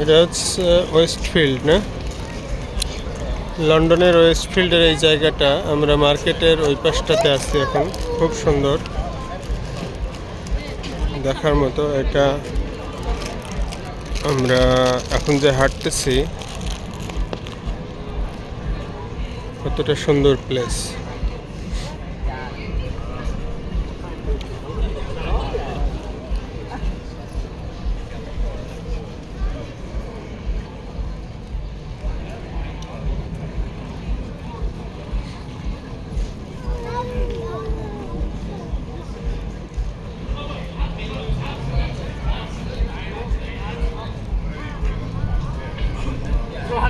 এটা হচ্ছে ওয়েস্টফিল্ড না? লন্ডনের ওয়েস্টফিল্ডের এই জায়গাটা আমরা মার্কেটের ওই পাশটাতে আছি এখন। খুব সুন্দর। দেখার মতো এটা আমরা এখন যে হাঁটতেছি, কতটা সুন্দর প্লেস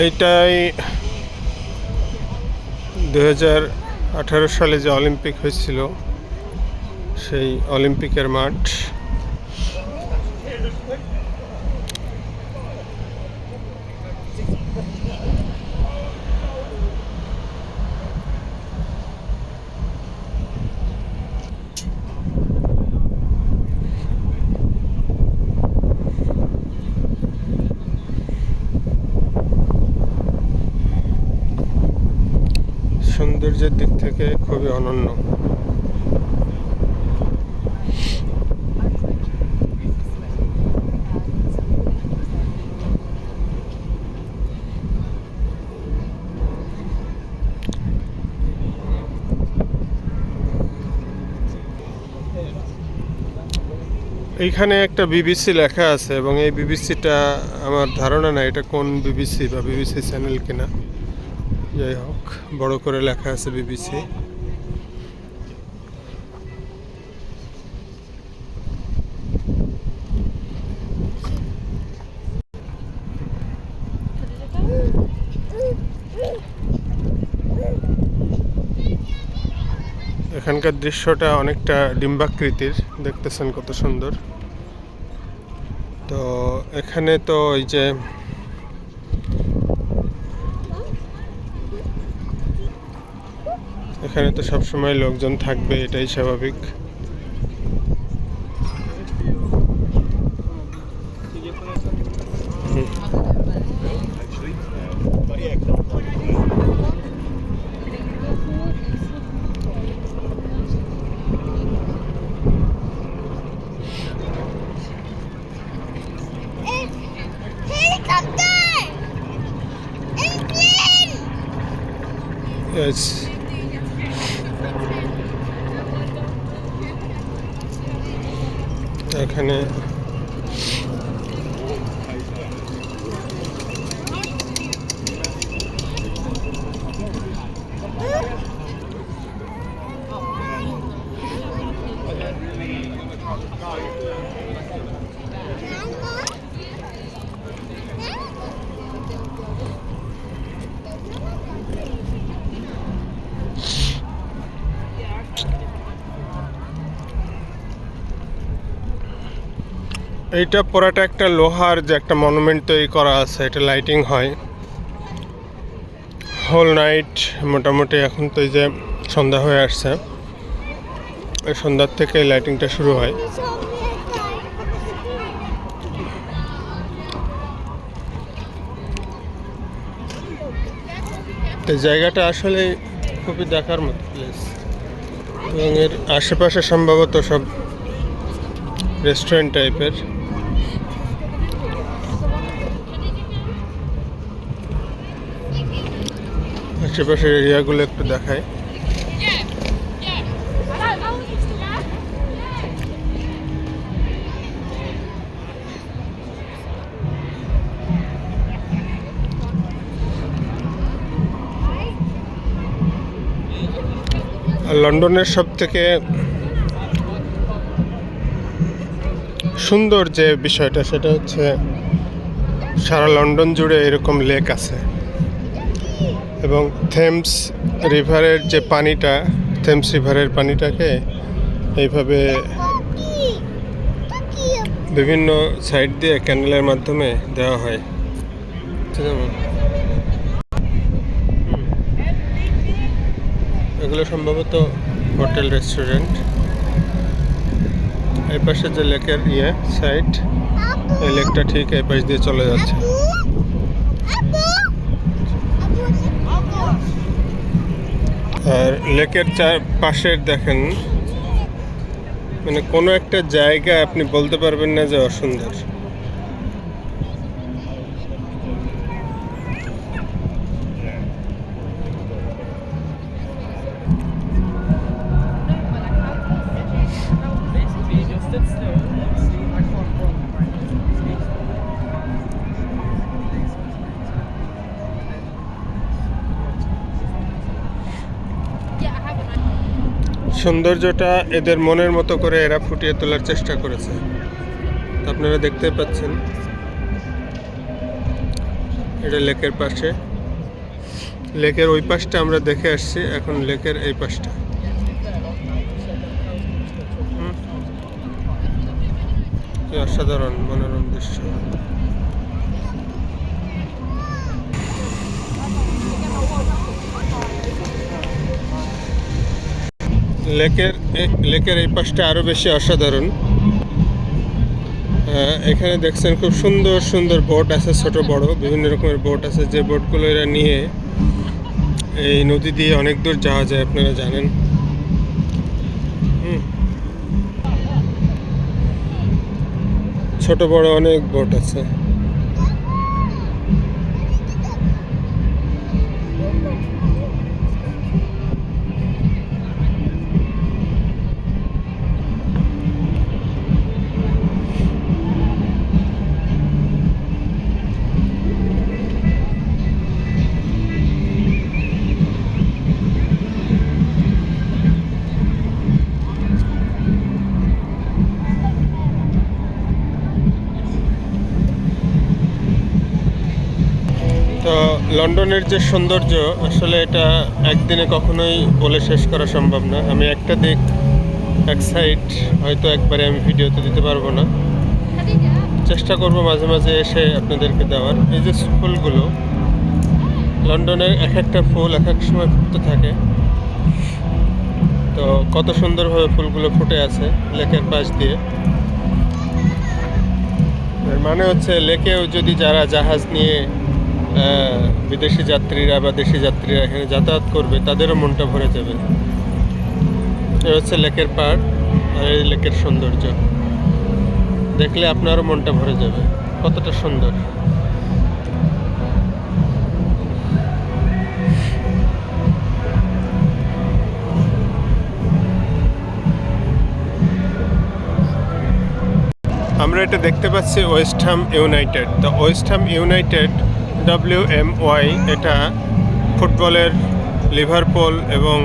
এইটাই দু হাজার আঠারো সালে যে অলিম্পিক হয়েছিল সেই অলিম্পিকের মাঠ। সৌন্দর্যের দিক থেকে খুবই অনন্য। এইখানে একটা বিবিসি লেখা আছে এবং এই বিবিসিটা আমার ধারণা নাই এটা কোন বিবিসি বা বিবিসি চ্যানেল কিনা। যাই হোক, বড় করে লেখা আছে বিবিসি। এখানকার দৃশ্যটা অনেকটা ডিম্বাকৃতির, দেখতেছেন কত সুন্দর। তো এখানে তো ওই যে এখানে তো সবসময় লোকজন থাকবে এটাই স্বাভাবিক। Helicopter! এইটা পুরাটা একটা লোহার যে একটা মনুমেন্ট তৈরি করা আছে, এটা লাইটিং হয়। হোল নাইট মোটামুটি এখন তো এই যে সন্ধ্যা হয়ে আসছে। এই সন্ধ্যার থেকে লাইটিংটা শুরু হয়। তো জায়গাটা আসলে খুবই দেখার মতো প্লেস এবং এর আশেপাশে সম্ভবত সব রেস্টুরেন্ট টাইপের আশেপাশের এরিয়াগুলো একটু দেখায় লন্ডনের সব থেকে সুন্দর যে বিষয়টা, সেটা হচ্ছে সারা লন্ডন জুড়ে এরকম লেক আছে। এবং থেমস রিভারের যে পানিটা থেমস রিভারের পানিটাকে এইভাবে বিভিন্ন সাইড দিয়ে ক্যান্ডেলের মাধ্যমে দেওয়া হয়। এগুলো সম্ভবত হোটেল রেস্টুরেন্ট এই পাশে যে লেকের ইয়ে সাইড এই লেকটা ঠিক এই পাশ দিয়ে চলে যাচ্ছে। আর লেকের চার পাশের দেখেন মানে কোনো একটা জায়গা আপনি বলতে পারবেন না যে অসুন্দর। সৌন্দর্যটা এদের মনের মতো করে এরা ফুটিয়ে তোলার চেষ্টা করেছে। আপনারা দেখতে পাচ্ছেন। এটা লেকের পাশে। লেকের ওই পাশটা আমরা দেখে আসছি। এখন লেকের এই পাশটা। অসাধারণ মনোরম দৃশ্য। লেকের লেকের এই পাশটা আরও বেশি অসাধারণ। এখানে দেখছেন খুব সুন্দর সুন্দর বোট আছে, ছোট বড়, বিভিন্ন রকমের বোট আছে। যে বোটগুলো এরা নিয়ে এই নদী দিয়ে অনেক দূর যাওয়া যায়, আপনারা জানেন। ছোট বড় অনেক বোট আছে। তো লন্ডনের যে সৌন্দর্য, আসলে এটা একদিনে কখনোই বলে শেষ করা সম্ভব না। আমি একটা দিক, এক সাইড হয়তো একবারে আমি ভিডিওতে দিতে পারব না। চেষ্টা করব মাঝে মাঝে এসে আপনাদেরকে দেওয়ার। এই যে ফুলগুলো লন্ডনের এক একটা ফুল এক এক সময় ফুটতে থাকে। তো কত সুন্দরভাবে ফুলগুলো ফুটে আছে লেকের পাশ দিয়ে। মানে হচ্ছে লেকেও যদি যারা জাহাজ নিয়ে বিদেশি যাত্রীরা বা দেশি যাত্রীরা এখানে যাতায়াত করবে, তাদেরও মনটা ভরে যাবে। এ হচ্ছে লেকের পাড় আর এই লেকের সৌন্দর্য। দেখলে আপনারও মনটা ভরে যাবে, কতটা সুন্দর। আমরা এটা দেখতে পাচ্ছি ওয়েস্ট হ্যাম ইউনাইটেড। তো West Ham United W M Y এটা ফুটবলের লিভারপুল এবং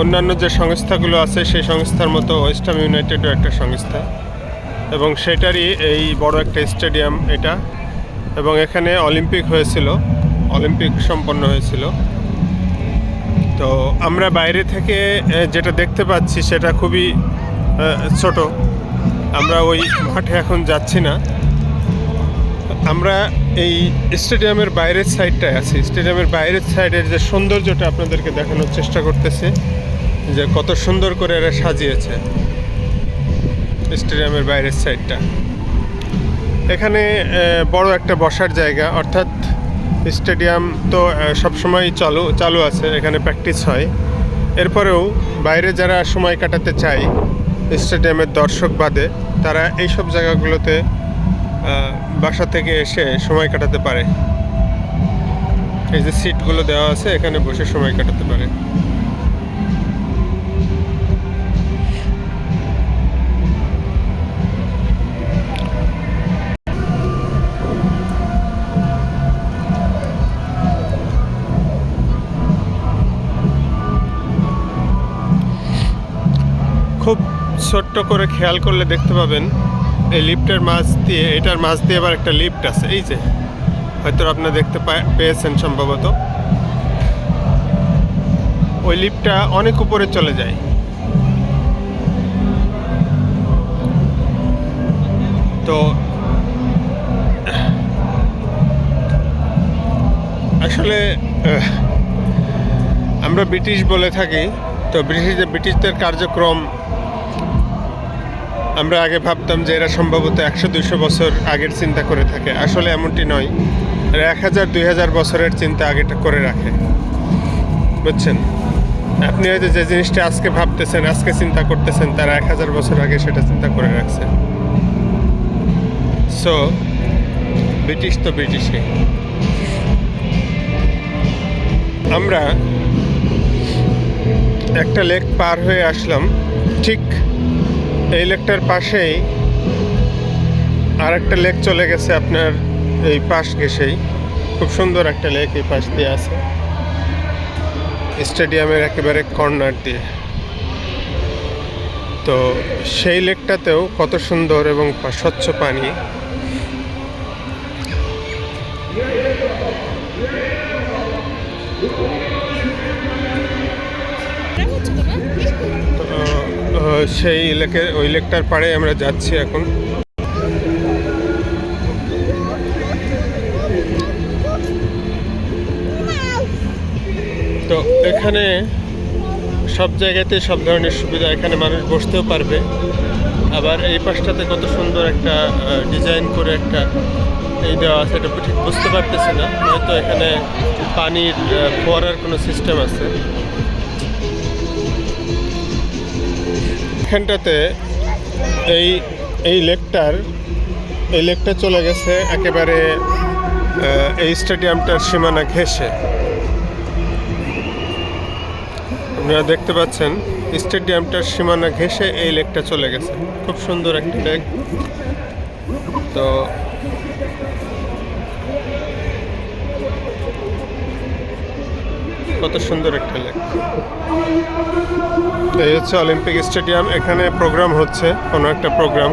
অন্যান্য যে সংস্থাগুলো আছে, সেই সংস্থার মতো ওয়েস্ট হ্যাম ইউনাইটেডও একটা সংস্থা। এবং সেটারই এই বড় একটা স্টেডিয়াম এটা। এবং এখানে অলিম্পিক হয়েছিল, অলিম্পিক সম্পন্ন হয়েছিল। তো আমরা বাইরে থেকে যেটা দেখতে পাচ্ছি, সেটা খুবই ছোট। আমরা ওই মাঠে এখন যাচ্ছি না। আমরা এই স্টেডিয়ামের বাইরের সাইডটায় আছি। স্টেডিয়ামের বাইরের সাইডের যে সৌন্দর্যটা আপনাদেরকে দেখানোর চেষ্টা করতেছি, যে কত সুন্দর করে এরা সাজিয়েছে স্টেডিয়ামের বাইরের সাইডটা। এখানে বড় একটা বসার জায়গা, অর্থাৎ স্টেডিয়াম তো সবসময় চালু চালু আছে, এখানে প্র্যাকটিস হয়। এরপরেও বাইরে যারা সময় কাটাতে চায়, স্টেডিয়ামের দর্শক বাদে, তারা এইসব জায়গাগুলোতে বাসা থেকে এসে সময় কাটাতে পারে। এই যে সিটগুলো দেওয়া আছে, এখানে বসে সময় কাটাতে পারে। খুব ছোট্ট করে খেয়াল করলে দেখতে পাবেন এই লিফটের মাছ দিয়ে, এটার মাছ দিয়ে আবার একটা লিফট আছে, এই যে। হয়তো আপনারা দেখতে পেয়েছেন সম্ভবত। ওই লিফটটা অনেক উপরে চলে যায়। তো, আসলে, আমরা ব্রিটিশ বলে থাকি, তো ব্রিটিশ, ব্রিটিশদের কার্যক্রম আমরা আগে ভাবতাম যে এরা সম্ভবত একশো দুইশো বছর আগের চিন্তা করে থাকে। আসলে এমনটি নয়। এরা এক হাজার, দুই হাজার বছরের চিন্তা আগেটা করে রাখে। বুঝছেন? আপনি হয়তো যে জিনিসটা আজকে ভাবতেছেন, আজকে চিন্তা করতেছেন, তারা এক হাজার বছর আগে সেটা চিন্তা করে রাখছে। সো ব্রিটিশ তো ব্রিটিশই। আমরা একটা লেক পার হয়ে আসলাম। ঠিক এই লেকটার পাশেই আর একটা লেক চলে গেছে আপনার এই পাশ ঘেসেই খুব সুন্দর একটা লেক এই পাশ দিয়ে আছে। স্টেডিয়ামের একেবারে কর্নার দিয়ে। তো সেই লেকটাতেও কত সুন্দর এবং স্বচ্ছ পানি। সেই লেকের ওই লেকটার পাড়ে আমরা যাচ্ছি এখন। তো এখানে সব জায়গাতে সব ধরনের সুবিধা, এখানে মানুষ বসতেও পারবে। আবার এই পাশটাতে কত সুন্দর একটা ডিজাইন করে একটা এই দেওয়া আছে, এটা ঠিক বুঝতে পারতেছি না। হয়তো এখানে পানির ফোয়ারার কোনো সিস্টেম আছে। এখানটাতে এই এই লেকটার, এই লেকটা চলে গেছে একেবারে এই স্টেডিয়ামটার সীমানা ঘেসে আপনারা দেখতে পাচ্ছেন, স্টেডিয়ামটার সীমানা ঘেসে এই লেকটা চলে গেছে। খুব সুন্দর একটা লেক। তো কত সুন্দর একটা লেক। এই হচ্ছে অলিম্পিক স্টেডিয়াম। এখানে প্রোগ্রাম হচ্ছে কোনো একটা প্রোগ্রাম